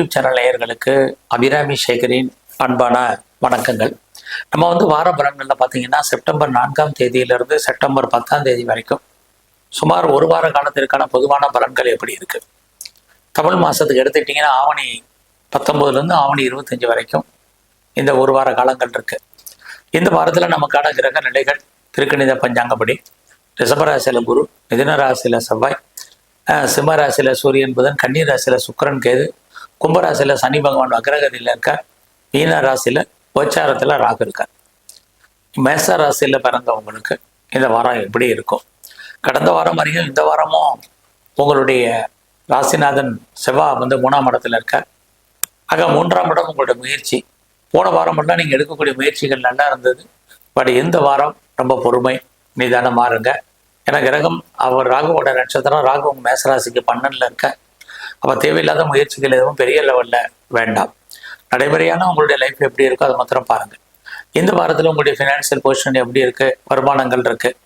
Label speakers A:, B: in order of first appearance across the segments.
A: YouTube channel நேயர்களுக்கு அபிராமி சேகரின் அன்பான வணக்கங்கள். நம்ம வந்து வார பலன்களில் பார்த்தீங்கன்னா செப்டம்பர் நான்காம் தேதியிலிருந்து செப்டம்பர் பத்தாம் தேதி வரைக்கும் சுமார் ஒரு வார காலத்திற்கான பொதுவான பலன்கள் எப்படி இருக்கு? தமிழ் மாதத்துக்கு எடுத்துக்கிட்டிங்கன்னா ஆவணி பத்தொம்போதுலேருந்து ஆவணி இருபத்தஞ்சு வரைக்கும் இந்த ஒரு வார காலங்கள் இருக்கு. இந்த வாரத்தில் நமக்கான கிரக நிலைகள் திருக்கணித பஞ்சாங்கப்படி ரிஷபராசியில் குரு மிதுன ராசியில் செவ்வாய் சிம்ம ராசியில் சூரியன் புதன் கன்னி ராசியில் சுக்கிரன் கேது கும்பராசியில் சனி பகவான் வக்ரகதியில் இருக்கார். மீன ராசியில் கோச்சாரத்தில் ராகு இருக்கார். மேச ராசியில் பிறந்தவங்களுக்கு இந்த வாரம் எப்படி இருக்கும்? கடந்த வாரம் வரையும் இந்த வாரமும் உங்களுடைய ராசிநாதன் செவ்வா வந்து மூணாம் இடத்துல இருக்கார். ஆக மூன்றாம் இடம் உங்களுடைய முயற்சி. போன வாரம் மட்டும் நீங்கள் எடுக்கக்கூடிய முயற்சிகள் நல்லா இருந்தது. பட் இந்த வாரம் ரொம்ப பொறுமை. நிதானமாக இருங்க ஏன்னா கிரகம் அவர் ராகுவோட நட்சத்திரம் ராகு உங்கள் மேசராசிக்கு பன்னெண்டில் இருக்க அப்போ தேவையில்லாத முயற்சிகள் எதுவும் பெரிய லெவலில் வேண்டாம். நடைமுறையான உங்களுடைய லைஃப் எப்படி இருக்கோ அதை மாத்திரம் பாருங்கள் இந்த வாரத்தில் உங்களுடைய ஃபினான்ஷியல் பொசிஷன் எப்படி இருக்குது வருமானங்கள் இருக்குது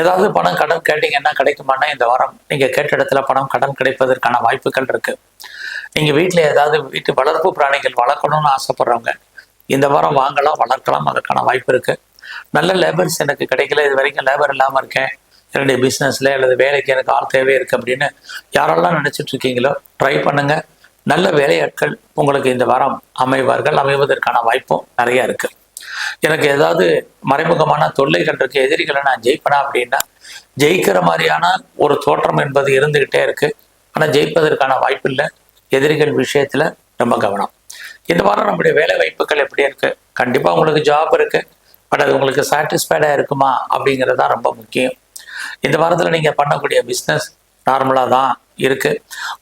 A: ஏதாவது பணம் கடன் கேட்டிங்கன்னா கிடைக்குமானா இந்த வாரம் நீங்கள் கேட்ட இடத்துல பணம் கடன் கிடைப்பதற்கான வாய்ப்புகள் இருக்குது நீங்கள் வீட்டில் ஏதாவது வீட்டு வளர்ப்பு பிராணிகள் வளர்க்கணும்னு ஆசைப்படுறவங்க இந்த வாரம் வாங்கலாம் வளர்க்கலாம் அதற்கான வாய்ப்பு இருக்குது நல்ல லேபர்ஸ் எனக்கு கிடைக்கல இது வரைக்கும் லேபர் இல்லாமல் இருக்கேன். என்னுடைய பிஸ்னஸில் அல்லது வேலைக்கு எனக்கு ஆள் தேவை இருக்குது அப்படின்னு யாரெல்லாம் நினச்சிட்டு இருக்கீங்களோ ட்ரை பண்ணுங்கள் நல்ல வேலையாட்கள் உங்களுக்கு இந்த வாரம் அமைவார்கள். அமைவதற்கான வாய்ப்பும் நிறைய இருக்குது எனக்கு ஏதாவது மறைமுகமான தொல்லைகள் இருக்கு எதிரிகளை நான் ஜெயிப்பேனா அப்படின்னா ஜெயிக்கிற மாதிரியான ஒரு தோற்றம் என்பது இருந்துகிட்டே இருக்கு. ஆனால் ஜெயிப்பதற்கான வாய்ப்பு இல்லை. எதிரிகள் விஷயத்துல ரொம்ப கவனம். இந்த வாரம் நம்முடைய வேலை வாய்ப்புகள் எப்படி இருக்கு? கண்டிப்பா உங்களுக்கு ஜாப் இருக்கு. பட் அது உங்களுக்கு சாட்டிஸ்ஃபைடா இருக்குமா அப்படிங்கிறது தான் ரொம்ப முக்கியம். இந்த வாரத்தில் நீங்கள் பண்ணக்கூடிய பிஸ்னஸ் நார்மலாக தான் இருக்கு.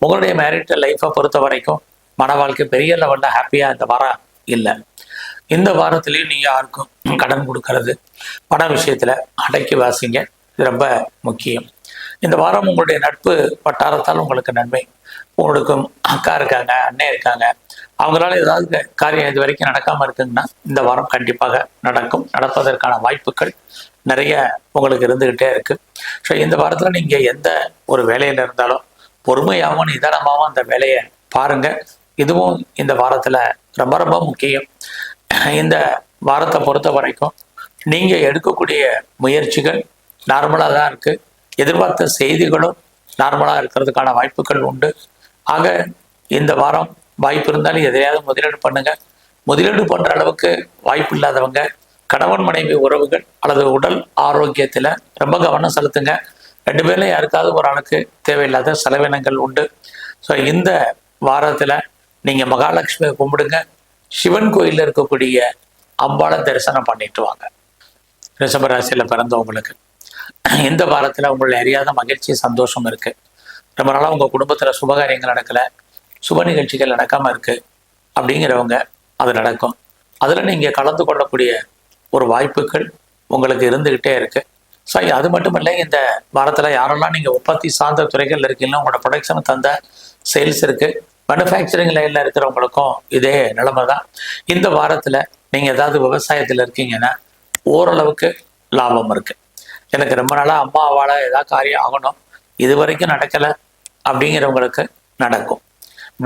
A: உங்களுடைய மேரிட்டல் லைஃப்பை பொறுத்த வரைக்கும் மன வாழ்க்கை பெரிய லெவலில் ஹாப்பியாக இந்த வாரம் இல்லை. இந்த வாரத்துலேயும் நீங்கள் யாருக்கும் கடன் கொடுக்கறது பண விஷயத்தில் அடக்கி வாசிங்க. ரொம்ப முக்கியம். இந்த வாரம் உங்களுடைய நட்பு வட்டாரத்தால் உங்களுக்கு நன்மை. உங்களுக்கு அக்கா இருக்காங்க அண்ணன் இருக்காங்க. அவங்களால ஏதாவது காரியம் இது வரைக்கும் நடக்காமல் இருக்குங்கன்னா இந்த வாரம் கண்டிப்பாக நடக்கும். நடப்பதற்கான வாய்ப்புகள் நிறைய உங்களுக்கு இருந்துகிட்டே இருக்கு. ஸோ இந்த வாரத்தில் நீங்கள் எந்த ஒரு வேலையில் இருந்தாலும் பொறுமையாகவும் நிதானமாகவும் அந்த வேலையை பாருங்க. இதுவும் இந்த வாரத்தில் ரொம்ப ரொம்ப முக்கியம். இந்த வாரத்தை பொறுத்த வரைக்கும் நீங்கள் எடுக்கக்கூடிய முயற்சிகள் நார்மலாக தான் இருக்குது எதிர்பார்த்த செய்திகளும் நார்மலாக இருக்கிறதுக்கான வாய்ப்புகள் உண்டு. ஆக இந்த வாரம் வாய்ப்பு இருந்தாலும் எதையாவது முதலீடு பண்ணுங்க. முதலீடு பண்ணுற அளவுக்கு வாய்ப்பு இல்லாதவங்க கணவன் மனைவி உறவுகள் அல்லது உடல் ஆரோக்கியத்தில் ரொம்ப கவனம் செலுத்துங்க. ரெண்டு பேரில் யாருக்காவது ஒரு ஆளுக்கு தேவையில்லாத செலவினங்கள் உண்டு. ஸோ இந்த வாரத்தில் நீங்கள் மகாலட்சுமியை கும்பிடுங்க. சிவன் கோயிலில் இருக்கக்கூடிய அம்பாளை தரிசனம் பண்ணிட்டு வாங்க. ரிஷபராசியில் பிறந்தவங்களுக்கு. இந்த வாரத்தில் உங்களை அறியாத மகிழ்ச்சி சந்தோஷம் இருக்கு. ரொம்ப நாளாக உங்கள் குடும்பத்தில் சுபகாரியங்கள் நடக்கலை. சுப நிகழ்ச்சிகள் நடக்காமல் இருக்கு. அப்படிங்கிறவங்க அது நடக்கும். அதில் நீங்கள் கலந்து கொள்ளக்கூடிய ஒரு வாய்ப்புகள் உங்களுக்கு இருந்துக்கிட்டே இருக்கு. ஸோ அது மட்டும் இல்லை இந்த வாரத்தில் யாரெல்லாம் நீங்கள் உற்பத்தி சார்ந்த துறைகளில் இருக்கீங்களோ உங்களோட ப்ரொடக்ஷன் தந்த சேல்ஸ் இருக்குது மேனுஃபேக்சரிங் லைனில் இருக்கிறவங்களுக்கும் இதே நிலைமை தான். இந்த வாரத்தில் நீங்கள் ஏதாவது விவசாயத்தில் இருக்கீங்கன்னா ஓரளவுக்கு லாபம் இருக்குது எனக்கு ரொம்ப நாளாக அம்மா அவாள ஏதாவது காரியம் ஆகணும். இது வரைக்கும் நடக்கலை அப்படிங்கிறவங்களுக்கு நடக்கும்.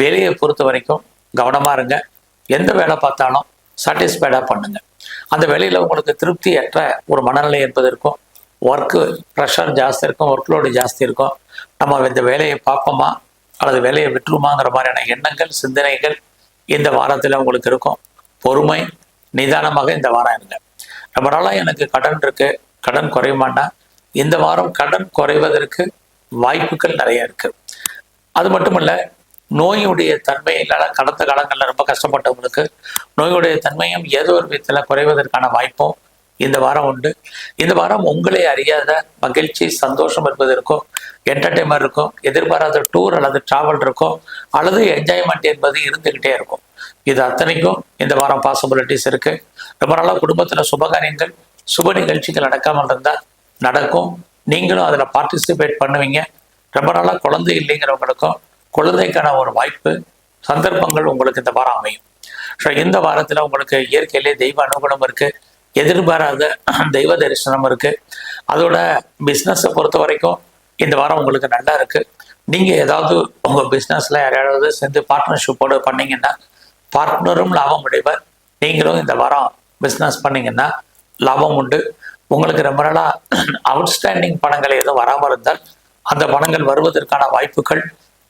A: வேலையை பொறுத்த வரைக்கும் கவனமாக இருங்க. எந்த வேலை பார்த்தாலும் சாட்டிஸ்ஃபைடாக பண்ணுங்கள் அந்த வேலையில் உங்களுக்கு திருப்தியற்ற ஒரு மனநிலை என்பது இருக்கும். ஒர்க்கு ப்ரெஷர் ஜாஸ்தி இருக்கும் ஒர்க் லோடு ஜாஸ்தி இருக்கும். நம்ம இந்த வேலையை பார்ப்போமா? அல்லது வேலையை விட்டுருமாங்கிற மாதிரியான எண்ணங்கள் சிந்தனைகள் இந்த வாரத்தில் உங்களுக்கு இருக்கும். பொறுமை நிதானமாக இந்த வாரம் இருங்க. ரொம்ப நாளாக எனக்கு கடன் இருக்கு கடன் குறையுமான்னா இந்த வாரம் கடன் குறைவதற்கு வாய்ப்புகள் நிறைய இருக்கு. அது மட்டும் இல்லை நோயுடைய தன்மையினால கடந்த காலங்களில் ரொம்ப கஷ்டப்பட்டவங்களுக்கு நோயுடைய தன்மையும் ஏதோ ஒரு விதத்தில் குறைவதற்கான வாய்ப்பும் இந்த வாரம் உண்டு. இந்த வாரம் உங்களை அறியாத மகிழ்ச்சி சந்தோஷம் என்பது இருக்கும் என்டர்டைன்மெண்ட் இருக்கும் எதிர்பாராத டூர் அல்லது டிராவல் இருக்கும் அல்லது என்ஜாய்மெண்ட் என்பது இருந்துகிட்டே இருக்கும். இது அத்தனைக்கும் இந்த வாரம் பாசிபிலிட்டிஸ் இருக்கு. ரொம்ப நாளாக குடும்பத்தில் சுபகாரியங்கள் சுப நிகழ்ச்சிகள் நடக்காமல் இருந்தால் நடக்கும். நீங்களும் அதில் பார்ட்டிசிபேட் பண்ணுவீங்க. ரொம்ப நாளாக குழந்தை இல்லைங்கிறவங்களுக்கும் குழந்தைக்கான ஒரு வாய்ப்பு சந்தர்ப்பங்கள் உங்களுக்கு இந்த வாரம் அமையும். ஸோ இந்த வாரத்தில் உங்களுக்கு இயற்கையிலே தெய்வ அனுகூலம் இருக்கு எதிர்பாராத தெய்வ தரிசனம் இருக்கு. அதோட பிஸ்னஸை பொறுத்த வரைக்கும் இந்த வாரம் உங்களுக்கு நல்லா இருக்கு. நீங்கள் ஏதாவது உங்கள் பிஸ்னஸில் யாராவது சேர்ந்து பார்ட்னர்ஷிப்போடு பண்ணீங்கன்னா பார்ட்னரும் லாபம் அடைவர். நீங்களும் இந்த வாரம் பிஸ்னஸ் பண்ணீங்கன்னா லாபம் உண்டு. உங்களுக்கு ரொம்ப நாளாக அவுட்ஸ்டாண்டிங் பணங்கள் எதுவும் வராமல் இருந்தால் அந்த பணங்கள் வருவதற்கான வாய்ப்புகள்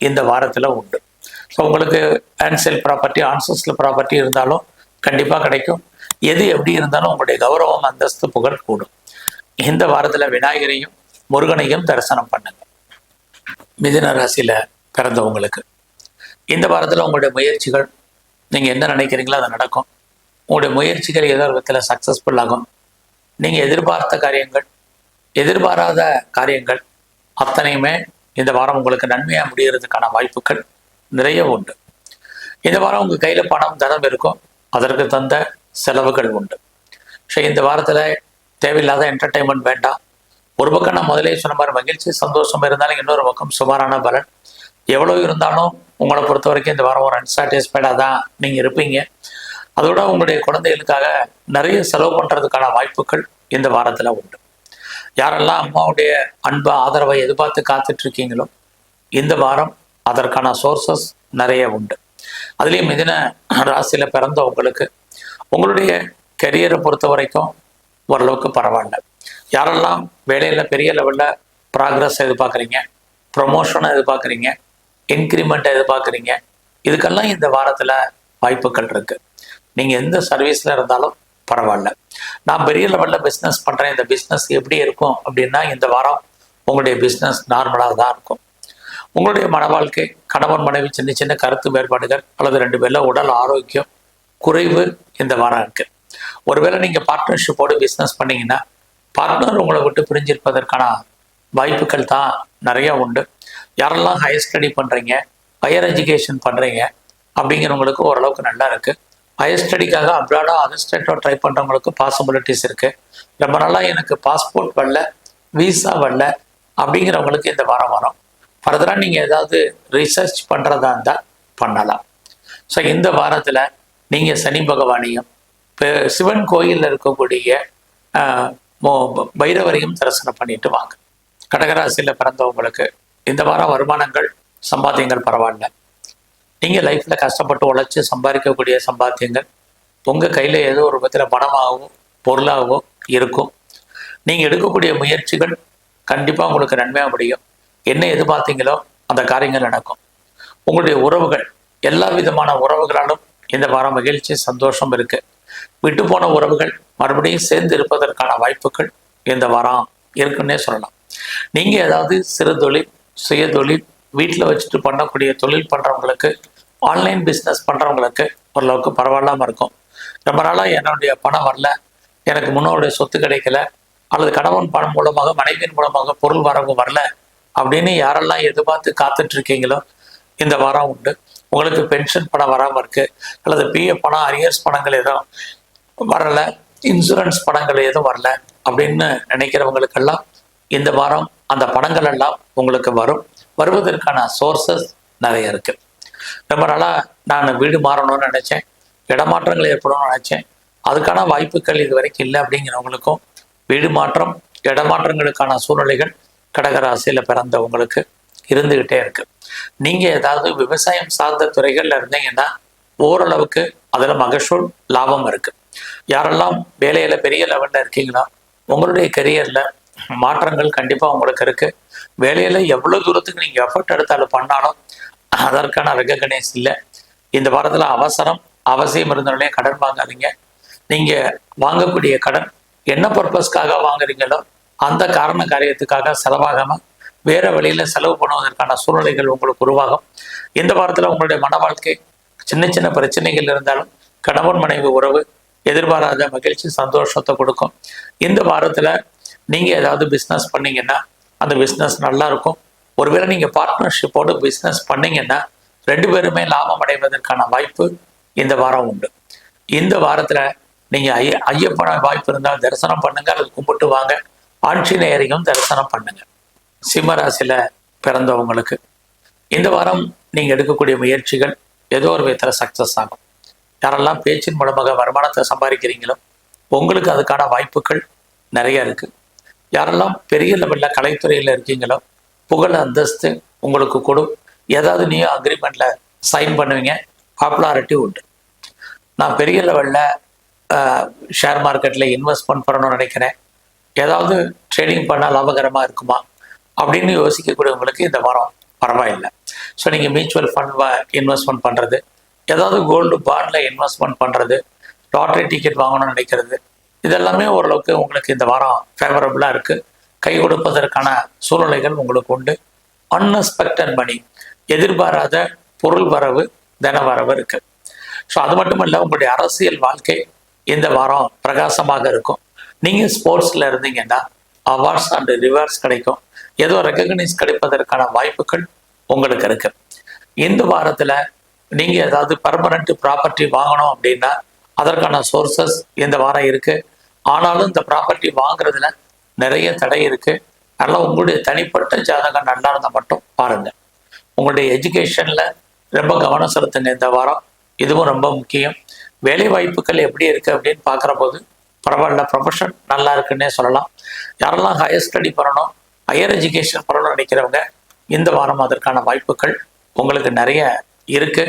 A: இந்த வாரத்தில் உண்டு. ஸோ உங்களுக்கு ஆன்செல் ப்ராப்பர்ட்டி ஆன்சஸ்ல ப்ராப்பர்ட்டி இருந்தாலும் கண்டிப்பாக கிடைக்கும். எது எப்படி இருந்தாலும் உங்களுடைய கௌரவம் அந்தஸ்து புகழ் கூடும். இந்த வாரத்தில் விநாயகரையும் முருகனையும் தரிசனம் பண்ணுங்க. மிதின ராசியில் பிறந்தவங்களுக்கு. இந்த வாரத்தில் உங்களுடைய முயற்சிகள் நீங்கள் என்ன நினைக்கிறீங்களோ அது நடக்கும். உங்களுடைய முயற்சிகள் ஏதோ விதத்தில் சக்ஸஸ்ஃபுல் ஆகும். நீங்கள் எதிர்பார்த்த காரியங்கள் எதிர்பாராத காரியங்கள் அத்தனையுமே இந்த வாரம் உங்களுக்கு நன்மையாக முடியறதுக்கான வாய்ப்புகள் நிறைய உண்டு. இந்த வாரம் உங்கள் கையில் பணம் தனம் இருக்கும். அதற்கு தந்த செலவுகள் உண்டு. ஸோ இந்த வாரத்தில் தேவையில்லாத என்டர்டைன்மெண்ட் வேண்டாம். ஒரு பக்கம் நான் முதலே சொன்ன மாதிரி மகிழ்ச்சி சந்தோஷம் இருந்தாலும் இன்னொரு பக்கம் சுமாரான பலன். எவ்வளோ இருந்தாலும் உங்களை பொறுத்த வரைக்கும் இந்த வாரம் ஒரு அன்சாட்டிஸ்ஃபைடாக தான் நீங்கள் இருப்பீங்க. அதோட உங்களுடைய குழந்தைகளுக்காக நிறைய செலவு பண்ணுறதுக்கான வாய்ப்புகள் இந்த வாரத்தில் உண்டு. யாரெல்லாம் அம்மாவுடைய அன்பு ஆதரவை எதிர்பார்த்து காத்துட்டு இருக்கீங்களோ இந்த வாரம் அதற்கான சோர்சஸ் நிறைய உண்டு. அதுலேயும் மிதின ராசியில் பிறந்த உங்களுக்கு உங்களுடைய கெரியரை பொறுத்த வரைக்கும் ஓரளவுக்கு பரவாயில்ல. யாரெல்லாம் வேலையில் பெரிய லெவலில் ப்ராக்ரஸ் எதிர்பார்க்குறீங்க ப்ரொமோஷனை எதிர்பார்க்குறீங்க இன்க்ரிமெண்ட்டை எதிர்பார்க்குறீங்க இதுக்கெல்லாம் இந்த வாரத்தில் வாய்ப்புகள் இருக்குது நீங்கள் எந்த சர்வீஸில் இருந்தாலும் பரவாயில்ல. நான் பெரிய லெவலில் பிஸ்னஸ் பண்ணுறேன் இந்த பிஸ்னஸ் எப்படி இருக்கும் அப்படின்னா இந்த வாரம் உங்களுடைய பிஸ்னஸ் நார்மலாக தான் இருக்கும். உங்களுடைய மன வாழ்க்கை கணவன் மனைவி சின்ன சின்ன கருத்து வேறுபாடுகள் அல்லது ரெண்டு பேரில் உடல் ஆரோக்கியம் குறைவு இந்த வாரம் இருக்கு. ஒருவேளை நீங்கள் பார்ட்னர்ஷிப்போடு பிஸ்னஸ் பண்ணீங்கன்னா பார்ட்னர் உங்களை விட்டு பிரிஞ்சிருப்பதற்கான வாய்ப்புகள் தான் நிறைய உண்டு. யாரெல்லாம் ஹையர் ஸ்டடி பண்ணுறீங்க ஹையர் எஜுகேஷன் பண்ணுறீங்க அப்படிங்கிறவங்களுக்கு ஓரளவுக்கு நல்லா இருக்குது ஹையர் ஸ்டடிக்காக அப்ராடாக அதர் ஸ்டேட்டோ ட்ரை பண்ணுறவங்களுக்கு பாசிபிலிட்டிஸ் இருக்குது ரொம்ப நாளாக எனக்கு பாஸ்போர்ட் வரல விசா வரல அப்படிங்கிறவங்களுக்கு இந்த வாரம் வரும். ஃபர்தராக நீங்கள் ஏதாவது ரிசர்ச் பண்ணுறதா இருந்தால் பண்ணலாம். ஸோ இந்த வாரத்தில் நீங்கள் சனி பகவானையும் இப்போ சிவன் கோயிலில் இருக்கக்கூடிய மோ- பைரவரையும் தரிசனம் பண்ணிட்டு வாங்க. கடகராசியில் பிறந்தவங்களுக்கு இந்த வாரம் வருமானங்கள் சம்பாத்தியங்கள் பரவாயில்ல. நீங்கள் லைஃப்பில் கஷ்டப்பட்டு உழைச்சி சம்பாதிக்கக்கூடிய சம்பாத்தியங்கள் உங்கள் கையில் ஏதோ ஒரு விதத்தில் பணமாகவும் பொருளாகவும் இருக்கும். நீங்கள் எடுக்கக்கூடிய முயற்சிகள் கண்டிப்பாக உங்களுக்கு நன்மையாக முடியும். என்ன எதிர்பார்த்தீங்களோ அந்த காரியங்கள் நடக்கும். உங்களுடைய உறவுகள் எல்லா விதமான உறவுகளாலும் இந்த வாரம் மகிழ்ச்சி சந்தோஷம் இருக்கு. விட்டு போன உறவுகள் மறுபடியும் சேர்ந்து இருப்பதற்கான வாய்ப்புகள் இந்த வாரம் இருக்குன்னே சொல்லலாம். நீங்கள் ஏதாவது சிறு தொழில் சுய தொழில் வீட்டில் வச்சுட்டு பண்ணக்கூடிய தொழில் பண்ணுறவங்களுக்கு ஆன்லைன் பிஸ்னஸ் பண்ணுறவங்களுக்கு ஓரளவுக்கு பரவாயில்லாமல் இருக்கும். ரொம்ப நாளாக என்னுடைய பணம் வரல. எனக்கு முன்னோருடைய சொத்து கிடைக்கல. அல்லது கணவன் பணம் மூலமாக மனைவியின் மூலமாக பொருள் வரவு வரல. அப்படின்னு யாரெல்லாம் எதிர்பார்த்து காத்துட்டு இருக்கீங்களோ இந்த வாரம் உண்டு. உங்களுக்கு பென்ஷன் பணம் வராமல் இருக்கு. அல்லது பிஎஃப் பணம் அரியர்ஸ் பணங்கள் எதுவும் வரல. இன்சூரன்ஸ் பணங்கள் எதுவும் வரல. அப்படின்னு நினைக்கிறவங்களுக்கெல்லாம் இந்த வாரம் அந்த பணங்கள் எல்லாம் உங்களுக்கு வரும். வருவதற்கான சோர்சஸ் நிறைய இருக்கு. ரொம்ப நாளாக நான் வீடு மாறணும்னு நினைச்சேன். இடமாற்றங்கள் ஏற்படணும்னு நினைச்சேன். அதுக்கான வாய்ப்புகள் இது வரைக்கும் இல்லை அப்படிங்கிறவங்களுக்கும் வீடு மாற்றம் இடமாற்றங்களுக்கான சூழ்நிலைகள் கடகராசியில் பிறந்தவங்களுக்கு இருந்துகிட்டே இருக்கு. நீங்க ஏதாவது விவசாயம் சார்ந்த துறைகள்ல இருந்தீங்கன்னா ஓரளவுக்கு அதுல மகசூல் லாபம் இருக்கு. யாரெல்லாம் வேலையில பெரிய லெவலில் இருக்கீங்களோ உங்களுடைய கெரியர்ல மாற்றங்கள் கண்டிப்பா உங்களுக்கு இருக்கு. வேலையில எவ்வளவு தூரத்துக்கு நீங்க எஃபர்ட் எடுத்தாலும் பண்ணாலும் அதற்கான ரெகக்னைஸ் இல்லை. இந்த வாரத்துல அவசரம் அவசியம் இருந்தாலே கடன் வாங்காதீங்க. நீங்க வாங்கக்கூடிய கடன் என்ன பர்பஸ்க்காக வாங்குறீங்களோ அந்த காரண காரியத்துக்காக செலவாகாம வேற வழியில செலவு பண்ணுவதற்கான சூழ்நிலைகள் உங்களுக்கு உருவாகும். இந்த வாரத்துல உங்களுடைய மன வாழ்க்கை சின்ன சின்ன பிரச்சனைகள் இருந்தாலும் கணவன் மனைவி உறவு எதிர்பாராத மகிழ்ச்சி சந்தோஷத்தை கொடுக்கும். இந்த வாரத்துல நீங்க ஏதாவது பிஸ்னஸ் பண்ணீங்கன்னா அந்த பிஸ்னஸ் நல்லா இருக்கும். ஒருவேளை நீங்க பார்ட்னர்ஷிப்போடு பிஸ்னஸ் பண்ணீங்கன்னா ரெண்டு பேருமே லாபம் அடைவதற்கான வாய்ப்பு இந்த வாரம் உண்டு. இந்த வாரத்துல நீங்க ஐய ஐயப்பன வாய்ப்பு இருந்தால் தரிசனம் பண்ணுங்க அல்லது கும்பிட்டு வாங்க. ஆஞ்சநேயரையும் தரிசனம் பண்ணுங்க. சிம்மராசியில் பிறந்தவங்களுக்கு. இந்த வாரம் நீங்க எடுக்கக்கூடிய முயற்சிகள் ஏதோ ஒரு விதத்தில் சக்சஸ் ஆகும். யாரெல்லாம் பேச்சின் மூலமாக வருமானத்தை சம்பாதிக்கிறீங்களோ உங்களுக்கு அதுக்கான வாய்ப்புகள் நிறைய இருக்கு. யாரெல்லாம் பெரிய லெவலில் கலைத்துறையில் இருக்கீங்களோ புகழ் அந்தஸ்து உங்களுக்கு கொடு ஏதாவது நீயும் அக்ரிமெண்ட்ல சைன் பண்ணுவீங்க. பாப்புலாரிட்டி உண்டு. நான் பெரிய லெவலில் ஷேர் மார்க்கெட்டில் இன்வெஸ்ட்மெண்ட் பண்ணணும்னு நினைக்கிறேன். ஏதாவது ட்ரேடிங் பண்ணால் லாபகரமாக இருக்குமா? அப்படின்னு யோசிக்கக்கூடியவங்களுக்கு இந்த வாரம் பரவாயில்லை. ஸோ நீங்கள் மியூச்சுவல் ஃபண்ட் இன்வெஸ்ட்மெண்ட் பண்ணுறது ஏதாவது கோல்டு பாண்டில் இன்வெஸ்ட்மெண்ட் பண்ணுறது லாட்ரி டிக்கெட் வாங்கணும்னு நினைக்கிறது. இதெல்லாமே ஓரளவுக்கு உங்களுக்கு இந்த வாரம் ஃபேவரபுளாக இருக்குது கை கொடுப்பதற்கான சூழ்நிலைகள் உங்களுக்கு உண்டு. அன்எக்ஸ்பெக்டட் மணி எதிர்பாராத பொருள் வரவு தன வரவு இருக்கு. ஸோ அது மட்டும் இல்லை உங்களுடைய அரசியல் வாழ்க்கை இந்த வாரம் பிரகாசமாக இருக்கும். நீங்கள் ஸ்போர்ட்ஸில் இருந்தீங்கன்னா அவார்ட்ஸ் அண்ட் ரிவார்ட்ஸ் கிடைக்கும். ஏதோ ரெக்கக்னைஸ் கிடைப்பதற்கான வாய்ப்புகள் உங்களுக்கு இருக்கு. இந்த வாரத்தில் நீங்கள் ஏதாவது பர்மனண்ட் ப்ராப்பர்ட்டி வாங்கணும் அப்படின்னா அதற்கான சோர்சஸ் இந்த வாரம் இருக்குது ஆனாலும் இந்த ப்ராப்பர்ட்டி வாங்குறதுல நிறைய தடை இருக்கு. அதனால் உங்களுடைய தனிப்பட்ட ஜாதகம் நல்லா இருந்தால் மட்டும் பாருங்க. உங்களுடைய எஜுகேஷன்ல ரொம்ப கவனம் செலுத்துங்க இந்த வாரம். இதுவும் ரொம்ப முக்கியம். வேலை வாய்ப்புகள் எப்படி இருக்கு அப்படின்னு பார்க்குற போது பரவாயில்ல ப்ரொஃபஷன் நல்லா இருக்குன்னே சொல்லலாம். யாரெல்லாம் ஹையர் ஸ்டடி பண்ணணும் ஹையர் எஜுகேஷன் பண்ணணும்னு நினைக்கிறவங்க இந்த வாரம் அதற்கான வாய்ப்புகள் உங்களுக்கு நிறைய இருக்கு.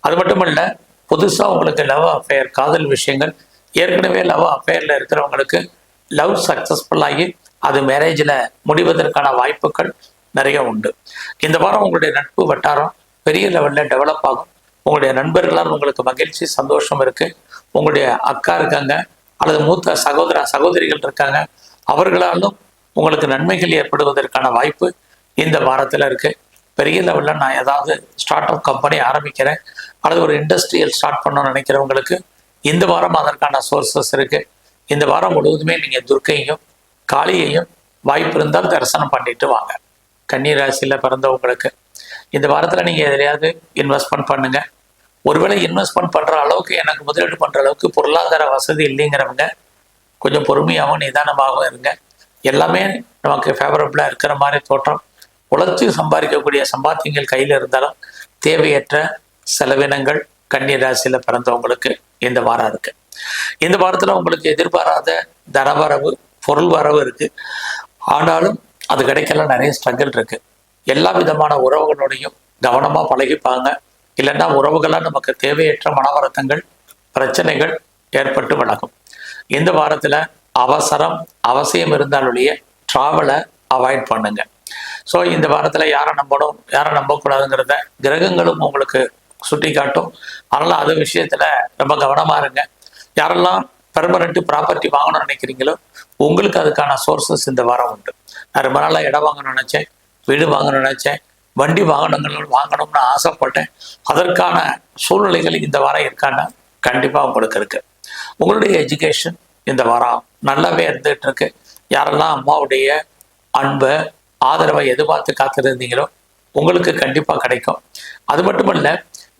A: அது மட்டும் இல்லை புதுசாக உங்களுக்கு லவ் அஃபேர் காதல் விஷயங்கள் ஏற்கனவே லவ் அஃபேரில் இருக்கிறவங்களுக்கு லவ் சக்ஸஸ்ஃபுல்லாகி அது மேரேஜில் முடிவதற்கான வாய்ப்புகள் நிறைய உண்டு. இந்த வாரம் உங்களுடைய நட்பு வட்டாரம் பெரிய லெவலில் டெவலப் ஆகும். உங்களுடைய நண்பர்களால் உங்களுக்கு மகிழ்ச்சி சந்தோஷம் இருக்குது உங்களுடைய அக்கா இருக்காங்க அல்லது மூத்த சகோதர சகோதரிகள் இருக்காங்க அவர்களாலும் உங்களுக்கு நன்மைகள் ஏற்படுவதற்கான வாய்ப்பு இந்த வாரத்தில் இருக்குது பெரிய லெவலில் நான் ஏதாவது ஸ்டார்ட் அப் கம்பெனி ஆரம்பிக்கிறேன் அல்லது ஒரு இண்டஸ்ட்ரியல் ஸ்டார்ட் பண்ணணும்னு நினைக்கிறவங்களுக்கு இந்த வாரம் அதற்கான சோர்சஸ் இருக்குது இந்த வாரம் முழுவதுமே நீங்கள் துர்க்கையும் காளியையும் வாய்ப்பு இருந்தால் தரிசனம் பண்ணிட்டு வாங்க. கன்னி ராசியில பிறந்தவங்களுக்கு இந்த வாரத்தில் நீங்கள் எதிலையாவது இன்வெஸ்ட்மெண்ட் பண்ணுங்க. ஒருவேளை இன்வெஸ்ட்மெண்ட் பண்ணுற அளவுக்கு எனக்கு முதலீடு பண்ணுற அளவுக்கு பொருளாதார வசதி இல்லைங்கிறவங்க கொஞ்சம் பொறுமையாகவும் நிதானமாகவும் இருங்க. எல்லாமே நமக்கு ஃபேவரபுளாக இருக்கிற மாதிரி தோற்றம். உழைச்சி சம்பாதிக்கக்கூடிய சம்பாத்தியங்கள் கையில் இருந்தாலும் தேவையற்ற செலவினங்கள் கன்னி ராசியில் பிறந்தவங்களுக்கு இந்த வாரம் இருக்கு. இந்த வாரத்தில் உங்களுக்கு எதிர்பாராத தனவரவு பொருள் வரவு இருக்கு. ஆனாலும் அது கிடைக்கல நிறைய ஸ்ட்ரகிள் இருக்கு. எல்லா விதமான உறவுகளோடையும் கவனமாக பழகிப்பாங்க. இல்லைன்னா உறவுகளாக நமக்கு தேவையற்ற மனவருத்தங்கள் பிரச்சனைகள் ஏற்பட்டு வழங்கும் இந்த வாரத்தில் அவசரம் அவசியம் இருந்தாலுடைய ட்ராவலை அவாய்ட் பண்ணுங்க. ஸோ இந்த வாரத்தில் யாரை நம்பணும் யாரை நம்பக்கூடாதுங்கிறத கிரகங்களும் உங்களுக்கு சுட்டி காட்டும் அதனால் அது விஷயத்தில் ரொம்ப கவனமாக இருங்க. யாரெல்லாம் பெர்மனண்ட் ப்ராப்பர்ட்டி வாங்கணும்னு நினைக்கிறீங்களோ உங்களுக்கு அதுக்கான சோர்சஸ் இந்த வாரம் உண்டு. நான் ரொம்ப நாளாக இடம் வாங்கணும்னு நினச்சேன் வீடு வாங்கணும்னு நினச்சேன் வண்டி வாகனங்கள் வாங்கணும்னு ஆசைப்பட்டேன். அதற்கான சூழ்நிலைகள் இந்த வாரம் இருக்கான்னா கண்டிப்பாக உங்களுக்கு இருக்கு. உங்களுடைய எஜுகேஷன் இந்த வாரம் நல்லாவே இருந்துகிட்டு இருக்கு. யாரெல்லாம் அம்மாவுடைய அன்பை ஆதரவை எதிர்பார்த்து காத்திருந்தீங்களோ உங்களுக்கு கண்டிப்பாக கிடைக்கும். அது மட்டுமல்ல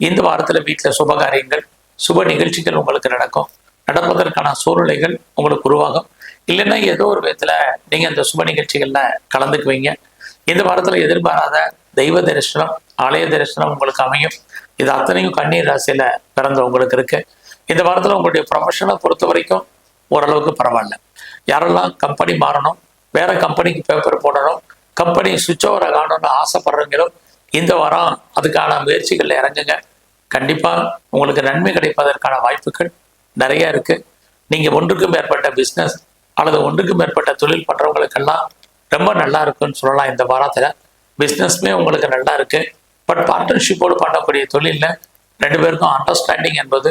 A: இந்த வாரத்தில் வீட்டில் சுபகாரியங்கள் சுப நிகழ்ச்சிகள் உங்களுக்கு நடக்கும். நடப்பதற்கான சூழ்நிலைகள் உங்களுக்கு உருவாகும். இல்லைன்னா ஏதோ ஒரு விதத்தில் நீங்கள் அந்த சுப நிகழ்ச்சிகளில் கலந்துக்குவீங்க. இந்த வாரத்தில் எதிர்பாராத தெய்வ தரிசனம் ஆலய தரிசனம் உங்களுக்கு அமையும். இது அத்தனையும் கண்ணீர் ராசியில் பிறந்த உங்களுக்கு இருக்கு. இந்த வாரத்தில் உங்களுடைய ப்ரொஃபஷனை பொறுத்த வரைக்கும் ஓரளவுக்கு பரவாயில்ல. யாரெல்லாம் கம்பெனி மாறணும் வேற கம்பெனிக்கு பேப்பர் போடணும் கம்பெனி சுவிட்ச் ஓவரை காணணும்னு ஆசைப்படுறீங்களோ இந்த வாரம் அதுக்கான முயற்சிகளில் இறங்குங்க. கண்டிப்பாக உங்களுக்கு நன்மை கிடைப்பதற்கான வாய்ப்புகள் நிறைய இருக்கு. நீங்கள் ஒன்றுக்கும் மேற்பட்ட பிஸ்னஸ் அல்லது ஒன்றுக்கும் மேற்பட்ட தொழில் பண்ணுறவங்களுக்கெல்லாம் ரொம்ப நல்லா இருக்குன்னு சொல்லலாம் இந்த வாரத்தில். பிஸ்னஸ்மே உங்களுக்கு நல்லா இருக்கு. பட் பார்ட்னர்ஷிப்போடு பண்ணக்கூடிய தொழிலில் ரெண்டு பேருக்கும் அண்டர்ஸ்டாண்டிங் என்பது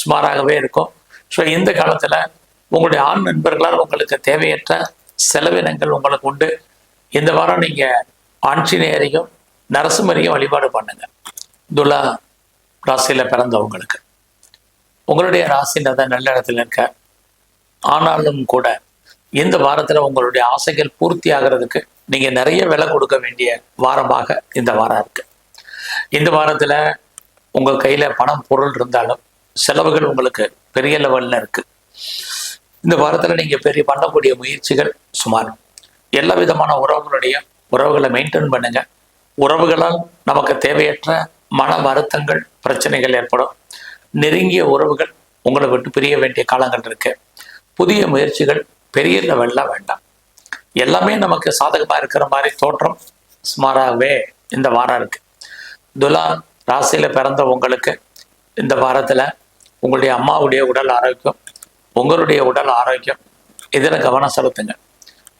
A: சுமாராகவே இருக்கும். ஸோ இந்த காலத்தில் உங்களுடைய ஆண் நண்பர்களால் உங்களுக்கு தேவையற்ற செலவினங்கள் உங்களுக்கு உண்டு. இந்த வாரம் நீங்கள் ஆஞ்சநேயரையும் நரசிம்மரையும் வழிபாடு பண்ணுங்கள் துலா ராசியில் பிறந்தவங்களுக்கு. உங்களுடைய ராசின்றத நல்ல இடத்துல இருக்க. ஆனாலும் கூட இந்த வாரத்தில் உங்களுடைய ஆசைகள் பூர்த்தி ஆகிறதுக்கு நீங்கள் நிறைய விலை கொடுக்க வேண்டிய வாரமாக இந்த வாரம் இருக்கு. இந்த வாரத்தில் உங்கள் கையில் பணம் பொருள் இருந்தாலும் செலவுகள் உங்களுக்கு பெரிய லெவலில் இருக்கு. இந்த வாரத்தில் நீங்கள் பெரிய பண்ணக்கூடிய முயற்சிகள் சுமார். எல்லா விதமான உறவுகளுடைய உறவுகளை மெயின்டைன் பண்ணுங்க. உறவுகளால் நமக்கு தேவையற்ற மன வருத்தங்கள் பிரச்சனைகள் ஏற்படும். நெருங்கிய உறவுகள் உங்களை விட்டு பிரிய வேண்டிய காலங்கள் இருக்கு. புதிய முயற்சிகள் பெரிய லெவலில் வேண்டாம். எல்லாமே நமக்கு சாதகமாக இருக்கிற மாதிரி தோற்றம் சுமாராகவே இந்த வாரம் இருக்கு. துலா ராசியில பிறந்த உங்களுக்கு இந்த வாரத்துல உங்களுடைய அம்மாவுடைய உடல் ஆரோக்கியம் உங்களுடைய உடல் ஆரோக்கியம் இதில் கவனம் செலுத்துங்க.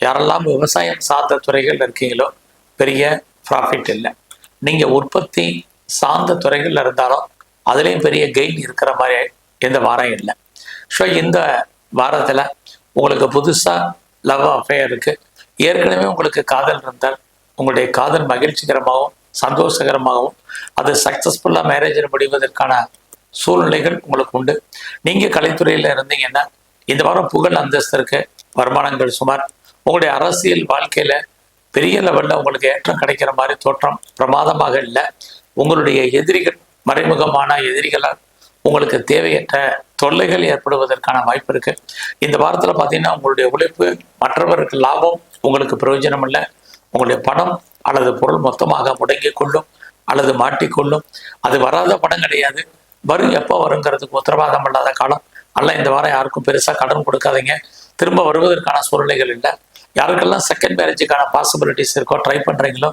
A: யாரெல்லாம் விவசாயம் சார்ந்த துறைகள் இருக்கீங்களோ பெரிய ப்ராஃபிட் இல்லை. நீங்கள் உற்பத்தி சார்ந்த துறைகளில் இருந்தாலும் அதுலேயும் பெரிய கெயின் இருக்கிற மாதிரி இந்த வாரம் இல்லை. ஸோ இந்த வாரத்தில் உங்களுக்கு புதுசாக லவ் அஃபேர் ஏற்கனவே உங்களுக்கு காதல் இருந்தால் உங்களுடைய காதல் மகிழ்ச்சிகரமாகவும் சந்தோஷகரமாகவும் அது சக்ஸஸ்ஃபுல்லாக மேரேஜில் முடிவதற்கான சூழ்நிலைகள் உங்களுக்கு உண்டு. நீங்கள் கலைத்துறையில் இருந்தீங்கன்னா இந்த வாரம் புகழ் அந்தஸ்திற்கு வருமானங்கள் சுமார். உங்களுடைய அரசியல் வாழ்க்கையில் பெரிய லெவலில் உங்களுக்கு ஏற்றம் கிடைக்கிற மாதிரி தோற்றம் பிரமாதமாக இல்லை. உங்களுடைய எதிரிகள் மறைமுகமான எதிரிகளால் உங்களுக்கு தேவையற்ற தொல்லைகள் ஏற்படுவதற்கான வாய்ப்பு இருக்கு. இந்த வாரத்தில் பார்த்தீங்கன்னா உங்களுடைய உழைப்பு மற்றவருக்கு லாபம் உங்களுக்கு பிரயோஜனம் இல்லை உங்களுடைய பணம் அல்லது பொருள் மொத்தமாக முடங்கிக் கொள்ளும் அல்லது மாட்டிக்கொள்ளும் அது வராத பணம் கிடையாது. வரும் எப்போ வருங்கிறதுக்கு உத்தரவாதம் இல்லாத காலம். அல்ல இந்த வாரம் யாருக்கும் பெருசாக கடன் கொடுக்காதீங்க. திரும்ப வருவதற்கான சூழ்நிலைகள் இல்லை. யாருக்கெல்லாம் செகண்ட் மேரேஜுக்கான பாசிபிலிட்டிஸ் இருக்கோ ட்ரை பண்ணுறீங்களோ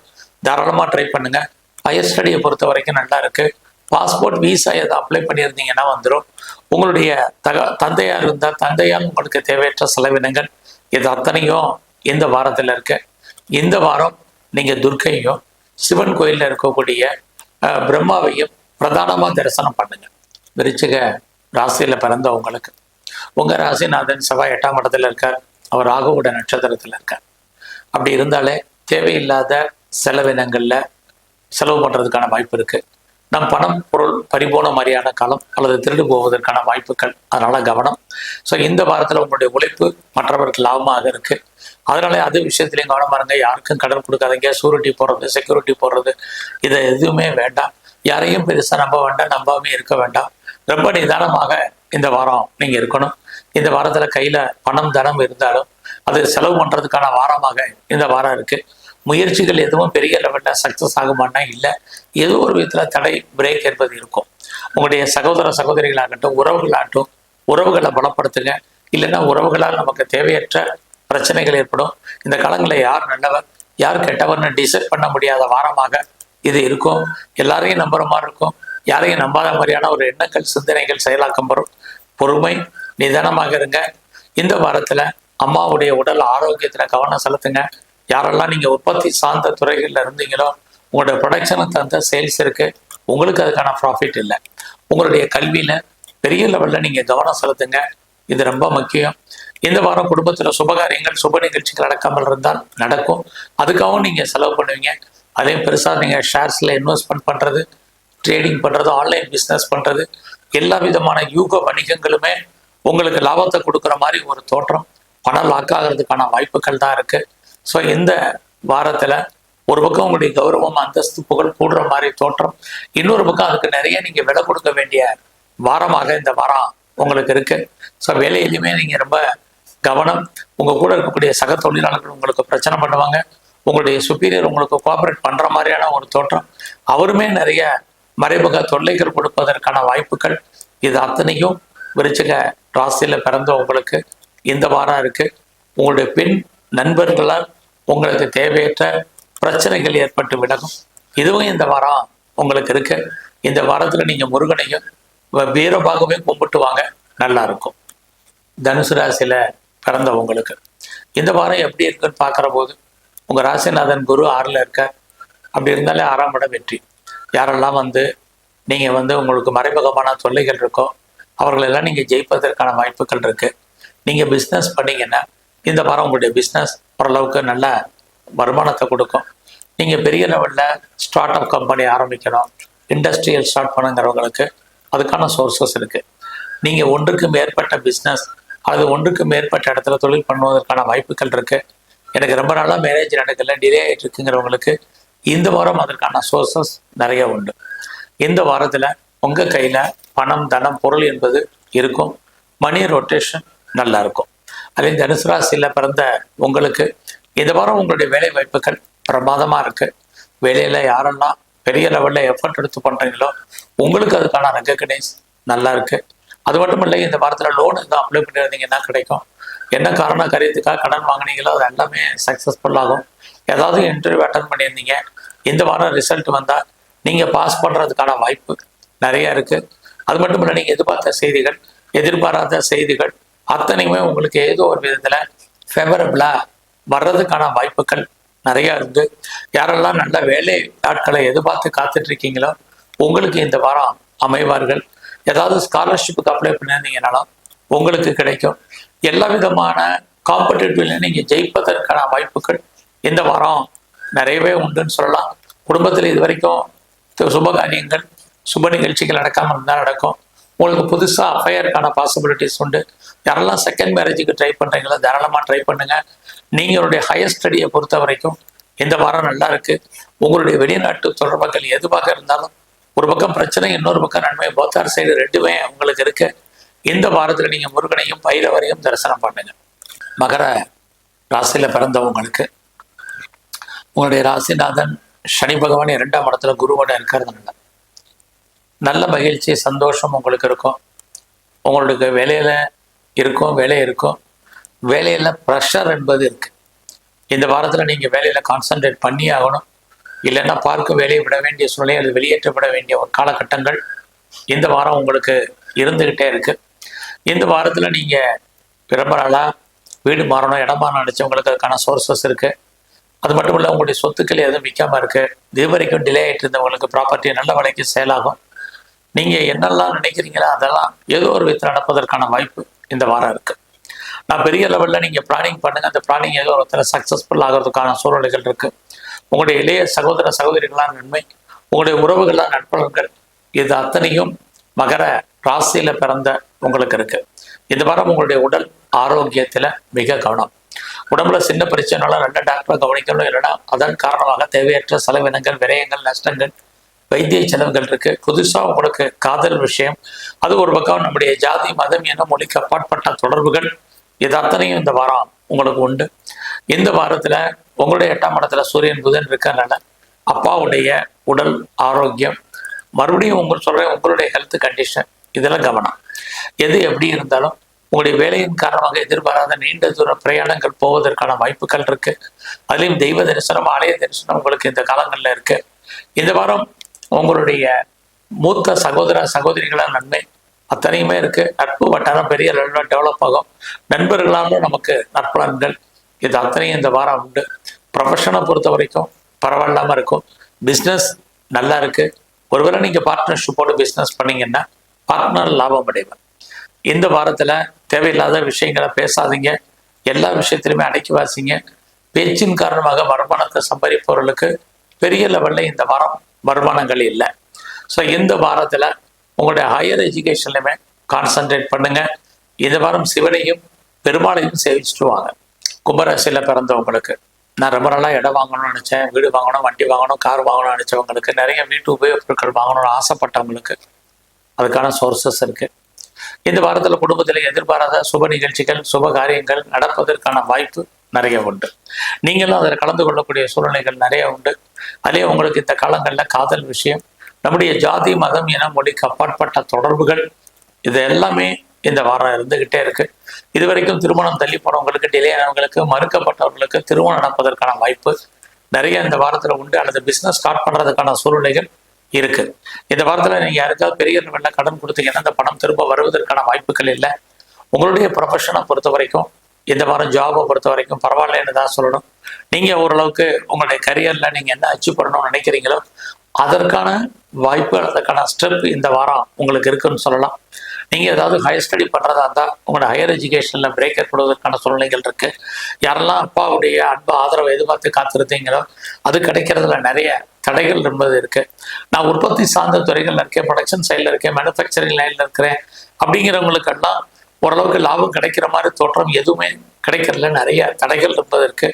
A: தாராளமாக ட்ரை பண்ணுங்கள் ஹையர் ஸ்டடியை பொறுத்த வரைக்கும் நல்லா இருக்குது பாஸ்போர்ட் விசா எதை அப்ளை பண்ணியிருந்தீங்கன்னா வந்துடும் உங்களுடைய தக தந்தையார் இருந்தால் தந்தையால் உங்களுக்கு தேவையற்ற செலவினங்கள் இது அத்தனையும் இந்த வாரத்தில் இருக்கு. இந்த வாரம் நீங்கள் துர்க்கையும் சிவன் கோயிலில் இருக்கக்கூடிய அஹ், பிரம்மாவையும் பிரதானமாக தரிசனம் பண்ணுங்க. விருச்சிக ராசியில் பிறந்த உங்களுக்கு. உங்கள் ராசிநாதன் செவ்வாய் எட்டாம் இடத்துல இருக்கார். அவர் ராகுவோட நட்சத்திரத்தில் இருக்கார். அப்படி இருந்தாலே தேவையில்லாத செலவினங்களில் செலவு பண்ணுறதுக்கான வாய்ப்பு இருக்கு. நம் பணம் பொருள் பறிபோன மாதிரியான காலம் அல்லது திருடு போவதற்கான வாய்ப்புகள். அதனால கவனம். ஸோ இந்த வாரத்தில் உங்களுடைய உழைப்பு மற்றவருக்கு லாபமாக இருக்கு. அதனால அது விஷயத்துலையும் கவனம் பாருங்க. யாருக்கும் கடன் கொடுக்காதீங்க. சூரிட்டி போடுறது செக்யூரிட்டி போடுறது இதை எதுவுமே வேண்டாம். யாரையும் பெருசாக நம்ப வேண்டாம் நம்பாமே இருக்க வேண்டாம். ரொம்ப நிதானமாக இந்த வாரம் நீங்கள் இருக்கணும். இந்த வாரத்தில் கையில் பணம் தனம் இருந்தாலும் அது செலவு பண்ணுறதுக்கான வாரமாக இந்த வாரம் இருக்கு. முயற்சிகள் எதுவும் பெரிய லெவலில் சக்ஸஸ் ஆகுமானா இல்லை. ஏதோ ஒரு விதத்தில் தடை பிரேக் என்பது இருக்கும். உங்களுடைய சகோதர சகோதரிகளாகட்டும் உறவுகளாகட்டும் உறவுகளை பலப்படுத்துங்க. இல்லைன்னா உறவுகளால் நமக்கு தேவையற்ற பிரச்சனைகள் ஏற்படும். இந்த காலங்களில் யார் நல்லவர் யார் கெட்டவர்னு டிசைட் பண்ண முடியாத வாரமாக இது இருக்கும். எல்லாரையும் நம்புற மாதிரி இருக்கும். யாரையும் நம்பாத மாதிரியான ஒரு எண்ணங்கள் சிந்தனைகள் செயலாக்கம் வரும். பொறுமை நிதானமாக இருங்க. இந்த வாரத்தில் அம்மாவுடைய உடல் ஆரோக்கியத்தில் கவனம் செலுத்துங்க. யாரெல்லாம் நீங்கள் உற்பத்தி சார்ந்த துறைகளில் இருந்தீங்களோ உங்களுடைய ப்ரொடக்ஷனை தகுந்த சேல்ஸ் இருக்கு. உங்களுக்கு அதுக்கான ப்ராஃபிட் இல்லை. உங்களுடைய கல்வியில் பெரிய லெவலில் நீங்கள் கவனம் செலுத்துங்க. இது ரொம்ப முக்கியம். இந்த வாரம் குடும்பத்தில் சுபகாரியங்கள் சுப நிகழ்ச்சிகள் நடக்காமல் இருந்தால் நடக்கும். அதுக்காகவும் நீங்கள் செலவு பண்ணுவீங்க. அதையும் பெருசாக நீங்கள் ஷேர்ஸில் இன்வெஸ்ட்மெண்ட் பண்ணுறது ட்ரேடிங் பண்ணுறது ஆன்லைன் பிஸ்னஸ் பண்ணுறது எல்லா விதமான யூக வணிகங்களுமே உங்களுக்கு லாபத்தை கொடுக்குற மாதிரி ஒரு தோற்றம். பணம் லாக் ஆகிறதுக்கான வாய்ப்புகள் தான் இருக்குது ஸோ இந்த வாரத்தில் ஒரு பக்கம் உங்களுடைய கௌரவம் அந்தஸ்து புகழ் கூடுற மாதிரி தோற்றம் இன்னொரு பக்கம் அதுக்கு நிறைய நீங்கள் விலை கொடுக்க வேண்டிய வாரமாக இந்த வாரம் உங்களுக்கு இருக்கு. ஸோ வேலையிலுமே நீங்கள் ரொம்ப கவனம். உங்கள் கூட இருக்கக்கூடிய சக தொழிலாளர்கள் உங்களுக்கு பிரச்சனை பண்ணுவாங்க. உங்களுடைய சுப்பீரியர் உங்களுக்கு கோஆபரேட் பண்ணுற மாதிரியான ஒரு தோற்றம். அவருமே நிறைய மறைமுக தொல்லைகள் கொடுப்பதற்கான வாய்ப்புகள். இது அத்தனையும் விருச்சிக ராசியில் பிறந்த உங்களுக்கு இந்த வாரம் இருக்குது உங்களுடைய பெண் நண்பர்களால் உங்களுக்கு தேவையற்ற பிரச்சனைகள் ஏற்பட்டு விலகும். இதுவும் இந்த வாரம் உங்களுக்கு இருக்கு. இந்த வாரத்தில் நீங்கள் முருகனையும் வீரபாகவே கும்பிட்டு வாங்க. நல்லா இருக்கும். தனுசு ராசியில் பிறந்தவங்களுக்கு. இந்த வாரம் எப்படி இருக்குன்னு பார்க்குற போது உங்கள் ராசிநாதன் குரு ஆறில் இருக்கார். அப்படி இருந்தாலே ஆறாம் இடம் வெற்றி. யாரெல்லாம் வந்து நீங்கள் வந்து உங்களுக்கு மறைமுகமான தொல்லைகள் இருக்கோ அவர்களெல்லாம் நீங்கள் ஜெயிப்பதற்கான வாய்ப்புகள் இருக்கு. நீங்கள் பிஸ்னஸ் பண்ணீங்கன்னா இந்த வாரம் உங்களுடைய பிஸ்னஸ் ஓரளவுக்கு நல்ல வருமானத்தை கொடுக்கும். நீங்கள் பெரிய லெவலில் ஸ்டார்ட் அப் கம்பெனி ஆரம்பிக்கணும். இண்டஸ்ட்ரியல் ஸ்டார்ட் பண்ணுங்கிறவங்களுக்கு அதுக்கான சோர்சஸ் இருக்குது நீங்கள் ஒன்றுக்கு மேற்பட்ட பிஸ்னஸ் அல்லது ஒன்றுக்கு மேற்பட்ட இடத்துல தொழில் பண்ணுவதற்கான வாய்ப்புகள் இருக்குது எனக்கு ரொம்ப நாளாக மேரேஜ் நடக்கல டிலே ஆகிட்டு இருக்குங்கிறவங்களுக்கு இந்த வாரம் அதற்கான சோர்சஸ் நிறைய உண்டு. இந்த வாரத்தில் உங்கள் கையில் பணம் தனம் பொருள் என்பது இருக்கும். மணி ரொட்டேஷன் நல்லா இருக்கும். அதே தனுசு ராசியில் பிறந்த உங்களுக்கு இந்த வாரம் உங்களுடைய வேலை வாய்ப்புகள் பிரமாதமாக இருக்குது வேலையில் யாரெல்லாம் பெரிய லெவலில் எஃபர்ட் எடுத்து பண்ணுறீங்களோ உங்களுக்கு அதுக்கான ரெக்கக்னைஸ் நல்லா இருக்குது அது மட்டும் இல்லை இந்த வாரத்தில் லோன் எதுவும் அப்ளை பண்ணியிருந்தீங்கன்னா கிடைக்கும். என்ன காரணம் கரியத்துக்காக கடன் வாங்குனீங்களோ அது எல்லாமே சக்ஸஸ்ஃபுல் ஆகும். ஏதாவது இன்டர்வியூ அட்டன் பண்ணியிருந்தீங்க இந்த வாரம் ரிசல்ட் வந்தால் நீங்கள் பாஸ் பண்ணுறதுக்கான வாய்ப்பு நிறைய இருக்குது அது மட்டும் இல்லை நீங்கள் எதிர்பார்த்த செய்திகள் எதிர்பாராத செய்திகள் அத்தனையுமே உங்களுக்கு ஏதோ ஒரு விதத்தில் ஃபேவரபிளாக வர்றதுக்கான வாய்ப்புகள் நிறைய இருந்து யாரெல்லாம் நல்ல வேலை ஆட்களை எதிர்பார்த்து காத்துட்டு இருக்கீங்களோ உங்களுக்கு இந்த வாரம் அமைவார்கள். ஏதாவது ஸ்காலர்ஷிப்புக்கு அப்ளை பண்ணியிருந்தீங்கனாலும் உங்களுக்கு கிடைக்கும். எல்லா விதமான காம்படிட்டிவ்ல நீங்கள் ஜெயிப்பதற்கான வாய்ப்புகள் இந்த வாரம் நிறையவே உண்டுன்னு சொல்லலாம். குடும்பத்தில் இது வரைக்கும் சுபகாரியங்கள் சுப நிகழ்ச்சிகள் நடக்காமல் இருந்தால் நடக்கும். உங்களுக்கு புதுசாக அஃபையருக்கான பாசிபிலிட்டிஸ் உண்டு. யாரெல்லாம் செகண்ட் மேரேஜுக்கு ட்ரை பண்ணுறீங்களோ தாராளமாக ட்ரை பண்ணுங்க. நீங்களுடைய ஹையர் ஸ்டடியை பொறுத்த வரைக்கும் இந்த வாரம் நல்லா இருக்கு. உங்களுடைய வெளிநாட்டு தொடர்புகள் எதுவாக இருந்தாலும் ஒரு பக்கம் பிரச்சனை இன்னொரு பக்கம் நன்மை. போத்தார் சைடு ரெண்டுமே உங்களுக்கு இருக்கு. இந்த வாரத்தில் நீங்கள் முருகனையும் பைரவரையும் தரிசனம் பண்ணுங்க. மகர ராசியில் பிறந்தவங்களுக்கு உங்களுடைய ராசிநாதன் சனி பகவான் இரண்டாம் இடத்துல குருவோட இருக்கிறதுனால நல்ல மகிழ்ச்சி சந்தோஷம் உங்களுக்கு இருக்கும். உங்களுக்கு வேலையில இருக்கும் வேலை இருக்கும். வேலையில் ப்ரெஷர் என்பது இருக்குது இந்த வாரத்தில் நீங்கள் வேலையில் கான்சென்ட்ரேட் பண்ணி ஆகணும். இல்லைன்னா பார்க்க வேலையை விட வேண்டிய சூழ்நிலை அது வெளியேற்றப்பட வேண்டிய ஒரு காலகட்டங்கள் இந்த வாரம் உங்களுக்கு இருந்துக்கிட்டே இருக்குது இந்த வாரத்தில் நீங்கள் ரொம்ப வீடு மாறணும் இடம் மாறணும் நினைச்சவங்களுக்கு அதுக்கான சோர்சஸ் இருக்குது அது மட்டும் இல்லை உங்களுடைய சொத்துக்கள் எதுவும் விற்காமல் இருக்குது இது வரைக்கும் டிலே ஆகிட்டு இருந்தவங்களுக்கு ப்ராப்பர்ட்டி நல்ல விலைக்கு சேலாகும் நீங்கள் என்னெல்லாம் நினைக்கிறீங்களோ அதெல்லாம் ஏதோ ஒரு விதத்தில் நடப்பதற்கான வாய்ப்பு. இந்த வாரம் இருக்கு. நான் பெரிய லெவலில் நீங்க பிளானிங் பண்ணுங்க. அந்த பிளானிங் ஏதோ ஒரு சக்ஸஸ்ஃபுல் ஆகிறதுக்கான சூழ்நிலைகள் இருக்கு. உங்களுடைய இளைய சகோதர சகோதரிகளான நன்மை உங்களுடைய உறவுகளான நட்புகள் இது அத்தனையும் மகர ராசியில பிறந்த உங்களுக்கு இருக்கு. இந்த வாரம் உங்களுடைய உடல் ஆரோக்கியத்துல மிக கவனம். உடம்புல சின்ன பிரச்சனைனால ரெண்டு டாக்டரை கவனிக்கணும். இல்லைன்னா அதன் காரணமாக தேவையற்ற செலவினங்கள் விரயங்கள் நஷ்டங்கள் வைத்திய செலவுகள் இருக்கு. புதுசா உங்களுக்கு காதல் விஷயம். அது ஒரு பக்கம் நம்முடைய ஜாதி மதம் என மொழிக்கு அப்பாற்பட்ட தொடர்புகள். இது அத்தனையும் இந்த வாரம் உங்களுக்கு உண்டு. இந்த வாரத்துல உங்களுடைய எட்டாம் இடத்துல சூரியன் புதன் இருக்கறனால அப்பாவுடைய உடல் ஆரோக்கியம் மறுபடியும் உங்களுக்கு சொல்றேன் உங்களுடைய ஹெல்த் கண்டிஷன் இதெல்லாம் கவனம். எது எப்படி இருந்தாலும் உங்களுடைய வேலையின் காரணமாக எதிர்பாராத நீண்ட தூர பிரயாணங்கள் போவதற்கான வாய்ப்புகள் இருக்கு. அதுலேயும் தெய்வ தரிசனம் ஆலய தரிசனம் உங்களுக்கு இந்த காலங்களில் இருக்கு. இந்த வாரம் உங்களுடைய மூத்த சகோதர சகோதரிகளால் நன்மை அத்தனையுமே இருக்கு. நட்பு வட்டாரம் பெரிய லெவலில் டெவலப் ஆகும். நண்பர்களாலும் நமக்கு நற்பலன்கள் இது அத்தனையும் இந்த வாரம் உண்டு. ப்ரொஃபஷனை பொறுத்த வரைக்கும் பரவாயில்லாம இருக்கும். பிஸ்னஸ் நல்லா இருக்கு. ஒருவேளை நீங்க பார்ட்னர்ஷிப்போடு பிஸ்னஸ் பண்ணீங்கன்னா பார்ட்னர் லாபம் அடைவர் இந்த வாரத்துல தேவையில்லாத விஷயங்களை பேசாதீங்க. எல்லா விஷயத்திலுமே அடக்கி வாசிங்க. பேச்சின் காரணமாக வருமானத்தை சம்பாதிப்பவர்களுக்கு பெரிய லெவல்ல இந்த வாரம் வருமானங்கள் இல்லை. ஸோ இந்த வாரத்தில் உங்களுடைய ஹையர் எஜுகேஷன்லையுமே கான்சென்ட்ரேட் பண்ணுங்க. இந்த வாரம் சிவனையும் பெருமாளையும் சேவிச்சுட்டு வாங்க. கும்பராசியில் பிறந்தவங்களுக்கு நான் ரொம்ப நாளாக இடம் வாங்கணும்னு நினச்சேன். வீடு வாங்கணும் வண்டி வாங்கணும் கார் வாங்கணும்னு நினச்சவங்களுக்கு நிறைய வீட்டு உபயோகப் பொருட்கள் வாங்கணும்னு ஆசைப்பட்டவங்களுக்கு அதுக்கான சோர்சஸ் இருக்கு. இந்த வாரத்தில் குடும்பத்தில் எதிர்பாராத சுப நிகழ்ச்சிகள் சுப காரியங்கள் நடப்பதற்கான வாய்ப்பு நிறைய உண்டு. நீங்களும் அதில் கலந்து கொள்ளக்கூடிய சூழ்நிலைகள் நிறைய உண்டு. அதே உங்களுக்கு இந்த காலங்களில் காதல் விஷயம் நம்முடைய ஜாதி மதம் என மொழிக்கு அப்பாற்பட்ட தொடர்புகள் இது எல்லாமே இந்த வாரம் இருந்துகிட்டே இருக்கு. இது வரைக்கும் திருமணம் தள்ளி போனவங்களுக்கு டிலே ஆனவங்களுக்கு மறுக்கப்பட்டவர்களுக்கு திருமணம் நடப்பதற்கான வாய்ப்பு நிறைய இந்த வாரத்தில் உண்டு. அல்லது பிஸ்னஸ் ஸ்டார்ட் பண்ணுறதுக்கான சூழ்நிலைகள் இருக்கு. இந்த வாரத்துல நீங்கள் யாருக்காவது பெரிய லெவலில் கடன் கொடுத்தீங்கன்னா அந்த பணம் திரும்ப வருவதற்கான வாய்ப்புகள் இல்லை. உங்களுடைய ப்ரொஃபஷனை பொறுத்த வரைக்கும் இந்த வாரம் ஜாபை பொறுத்த வரைக்கும் பரவாயில்லைன்னு தான் சொல்லணும். நீங்கள் ஓரளவுக்கு உங்களுடைய கரியரில் நீங்கள் என்ன அச்சீவ் பண்ணணும்னு நினைக்கிறீங்களோ அதற்கான வாய்ப்பு அதற்கான ஸ்டெப் இந்த வாரம் உங்களுக்கு இருக்குன்னு சொல்லலாம். நீங்கள் ஏதாவது ஹையர் ஸ்டடி பண்ணுறதா இருந்தால் உங்களோட ஹையர் எஜுகேஷனில் பிரேக் ஏற்படுவதற்கான சூழ்நிலைகள் இருக்குது யாரெல்லாம் அப்பாவுடைய அன்பு ஆதரவை எதிர்பார்த்து காத்திருந்தீங்களோ அது கிடைக்கிறதுல நிறைய தடைகள் என்பது இருக்குது நான் உற்பத்தி சார்ந்த துறைகள்ல இருக்கேன் ப்ரொடக்ஷன் சைடில் இருக்கேன் மேனுஃபேக்சரிங் லைனில் இருக்கிறேன் அப்படிங்கிறவங்களுக்கெல்லாம் ஓரளவுக்கு லாபம் கிடைக்கிற மாதிரி தோற்றம் எதுவுமே கிடைக்கிறதுல நிறைய தடைகள் இருப்பதற்கு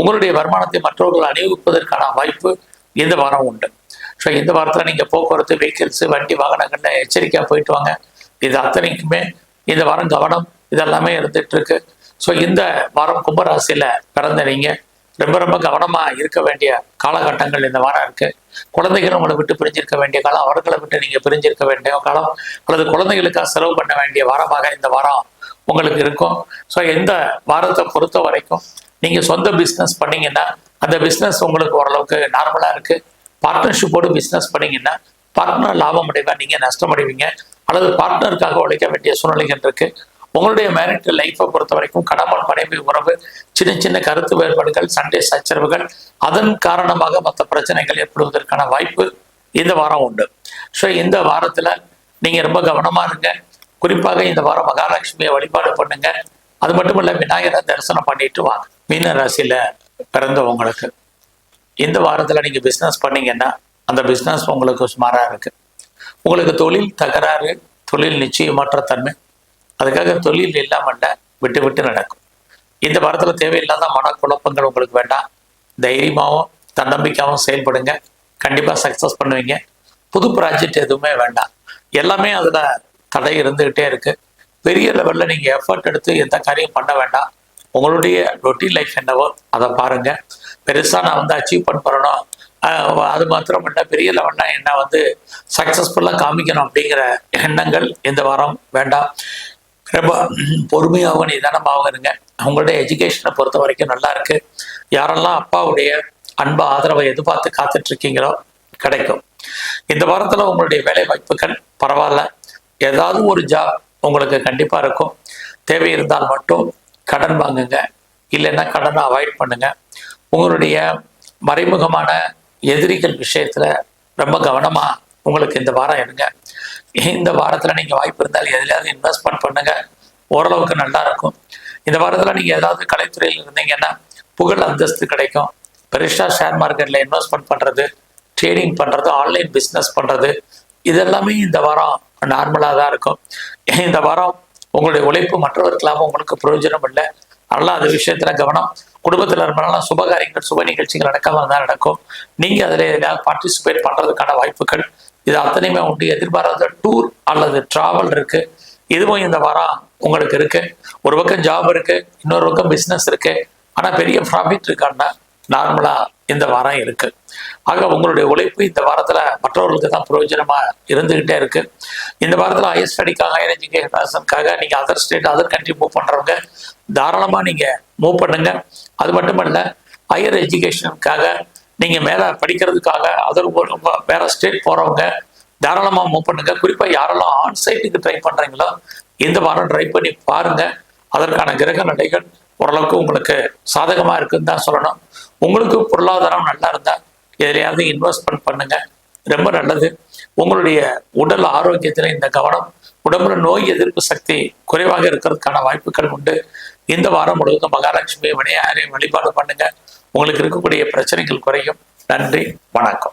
A: உங்களுடைய வருமானத்தை மற்றவர்கள் அணிவிப்பதற்கான வாய்ப்பு இந்த வாரம் உண்டு. ஸோ இந்த வாரத்தில் நீங்கள் போக்குவரத்து வெஹிக்கிள்ஸு வண்டி வாகனங்கள்ல எச்சரிக்கையாக போயிட்டு வாங்க. இது அத்தனைக்குமே இந்த வாரம் கவனம் இதெல்லாமே இருந்துட்டு இருக்கு. ஸோ இந்த வாரம் கும்பராசியில் பிறந்த நீங்கள் ரொம்ப ரொம்ப கவனமா இருக்க வேண்டிய காலகட்டங்கள் இந்த வாரம் இருக்கு. குழந்தைகள் உங்களை விட்டு பிரிஞ்சிருக்க வேண்டிய காலம் அவர்களை விட்டு நீங்க பிரிஞ்சிருக்க வேண்டிய காலம் அல்லது குழந்தைகளுக்காக செலவு பண்ண வேண்டிய வாரமாக இந்த வாரம் உங்களுக்கு இருக்கும். ஸோ எந்த வாரத்தை பொறுத்த வரைக்கும் நீங்க சொந்த பிஸ்னஸ் பண்ணீங்கன்னா அந்த பிஸ்னஸ் உங்களுக்கு ஓரளவுக்கு நார்மலாக இருக்குது பார்ட்னர்ஷிப்போடு பிஸ்னஸ் பண்ணீங்கன்னா பார்ட்னர் லாபம் அடைவா நீங்கள் நஷ்டம் அடைவீங்க. அல்லது பார்ட்னருக்காக உழைக்க வேண்டிய சூழ்நிலைகள் இருக்குது உங்களுடைய மேரிட்டல் லைஃப்பை பொறுத்த வரைக்கும் கணவன் மனைவி உறவு சின்ன சின்ன கருத்து வேறுபாடுகள் சண்டை சச்சரவுகள் அதன் காரணமாக மற்ற பிரச்சனைகள் ஏற்படுவதற்கான வாய்ப்பு இந்த வாரம் உண்டு. ஸோ இந்த வாரத்தில் நீங்கள் ரொம்ப கவனமாக இருங்க. குறிப்பாக இந்த வாரம் மகாலட்சுமியை வழிபாடு பண்ணுங்க. அது மட்டும் இல்லை விநாயகரை தரிசனம் பண்ணிட்டு வாங்க. மீன ராசியில் பிறந்தவங்களுக்கு இந்த வாரத்தில் நீங்கள் பிஸ்னஸ் பண்ணீங்கன்னா அந்த பிஸ்னஸ் உங்களுக்கு சுமாராக இருக்கு. உங்களுக்கு தொழில் தகராறு தொழில் நிச்சயமற்ற தன்மை அதுக்காக தொழில் இல்லாமல்ல விட்டு விட்டு நடக்கும். இந்த வாரத்தில் தேவையில்லாத மனக்குழப்பங்கள் உங்களுக்கு வேண்டாம். தைரியமாகவும் தன்னம்பிக்கையாகவும் செயல்படுங்க. கண்டிப்பாக சக்ஸஸ் பண்ணுவீங்க. புது ப்ராஜெக்ட் எதுவுமே வேண்டாம். எல்லாமே அதில் தடை இருந்துக்கிட்டே இருக்கு. பெரிய லெவலில் நீங்கள் எஃபர்ட் எடுத்து எந்த காரியம் பண்ண வேண்டாம். உங்களுடைய ரொட்டீன் லைஃப் என்னவோ அதை பாருங்க. பெருசாக நான் வந்து அச்சீவ் பண்ண போகிறேனோ அது மாத்திரம் இல்லை பெரிய லெவலில் என்ன வந்து சக்ஸஸ்ஃபுல்லாக காமிக்கணும் அப்படிங்கிற எண்ணங்கள் இந்த வாரம் வேண்டாம். ரொம்ப பொறுமையாகவும் நிதானமாகவும் இருங்க. அவங்களுடைய எஜுகேஷனை பொறுத்த வரைக்கும் நல்லா இருக்கு. யாரெல்லாம் அப்பாவுடைய அன்பு ஆதரவை எதிர்பார்த்து காத்துட்டு இருக்கீங்களோ கிடைக்கும். இந்த வாரத்தில் உங்களுடைய வேலை வாய்ப்புகள் பரவாயில்ல. ஏதாவது ஒரு ஜாப் உங்களுக்கு கண்டிப்பாக இருக்கும். தேவை இருந்தால் மட்டும் கடன் வாங்குங்க. இல்லைன்னா கடனை அவாய்ட் பண்ணுங்க. உங்களுடைய மறைமுகமான எதிரிகள் விஷயத்தில் ரொம்ப கவனமாக உங்களுக்கு இந்த வாரம் இருங்க. இந்த வாரத்தில் நீங்கள் வாய்ப்பு இருந்தால் எதுலையாவது இன்வெஸ்ட்மெண்ட் பண்ணுங்க. ஓரளவுக்கு நல்லா இருக்கும். இந்த வாரத்தில் நீங்கள் ஏதாவது கலைத்துறையில் இருந்தீங்கன்னா புகழ் அந்தஸ்து கிடைக்கும். பெருசாக ஷேர் மார்க்கெட்டில் இன்வெஸ்ட்மெண்ட் பண்ணுறது ட்ரேடிங் பண்ணுறது ஆன்லைன் பிஸ்னஸ் பண்ணுறது இதெல்லாமே இந்த வாரம் நார்மலாக தான் இருக்கும். இந்த வாரம் உங்களுடைய உழைப்பு மற்றவர்களுக்கெல்லாம் உங்களுக்கு பிரயோஜனம் இல்லை. அதெல்லாம் அது விஷயத்துல கவனம். குடும்பத்தில் இருந்தாலும் சுபகாரியங்கள் சுப நிகழ்ச்சிகள் நடக்காம தான் நடக்கும். நீங்க அதில் எதாவது பார்ட்டிசிபேட் பண்றதுக்கான வாய்ப்புகள் இது அத்தனையுமே உண்டு எதிர்பாராத டூர் அல்லது டிராவல் இருக்கு. இதுவும் இந்த வாரம் உங்களுக்கு இருக்கு. ஒரு பக்கம் ஜாப் இருக்கு இன்னொரு பக்கம் பிஸ்னஸ் இருக்கு. ஆனா பெரிய ப்ராஃபிட் இருக்கான்னா நார்மலா இந்த வாரம் இருக்கு. ஆக உங்களுடைய உழைப்பு இந்த வாரத்துல மற்றவர்களுக்கு தான் பிரயோஜனமா இருந்துகிட்டே இருக்கு. இந்த வாரத்துல ஹையர் ஸ்டடிக்காக ஹையர் எஜுகேஷனுக்காக நீங்க other state other country move பண்றவங்க தாராளமா நீங்க மூவ் பண்ணுங்க. அது மட்டுமல்ல ஹையர் எஜுகேஷனுக்காக நீங்க மேல படிக்கிறதுக்காக அதர் வேற ஸ்டேட் போறவங்க தாராளமா மூவ் பண்ணுங்க. குறிப்பா யாரெல்லாம் ஆன் சைட்டுக்கு ட்ரை பண்ணுறீங்களோ இந்த வாரம் ட்ரை பண்ணி பாருங்க. அதற்கான கிரக நிலைகள் ஓரளவுக்கு உங்களுக்கு சாதகமா இருக்குன்னு தான் சொல்லணும். உங்களுக்கு பொருளாதாரம் நல்லா இருந்தா எதிலையாவது இன்வெஸ்ட்மெண்ட் பண்ணுங்க. ரொம்ப நல்லது. உங்களுடைய உடல் ஆரோக்கியத்துல இந்த கவனம் உடம்புல நோய் எதிர்ப்பு சக்தி குறைவாக இருக்கிறதுக்கான வாய்ப்புகள் உண்டு. இந்த வாரம் முழுவதும் மகாலட்சுமி வினையாரை வழிபாடு பண்ணுங்க. உங்களுக்கு இருக்கக்கூடிய பிரச்சனைகள் குறையும். நன்றி வணக்கம்.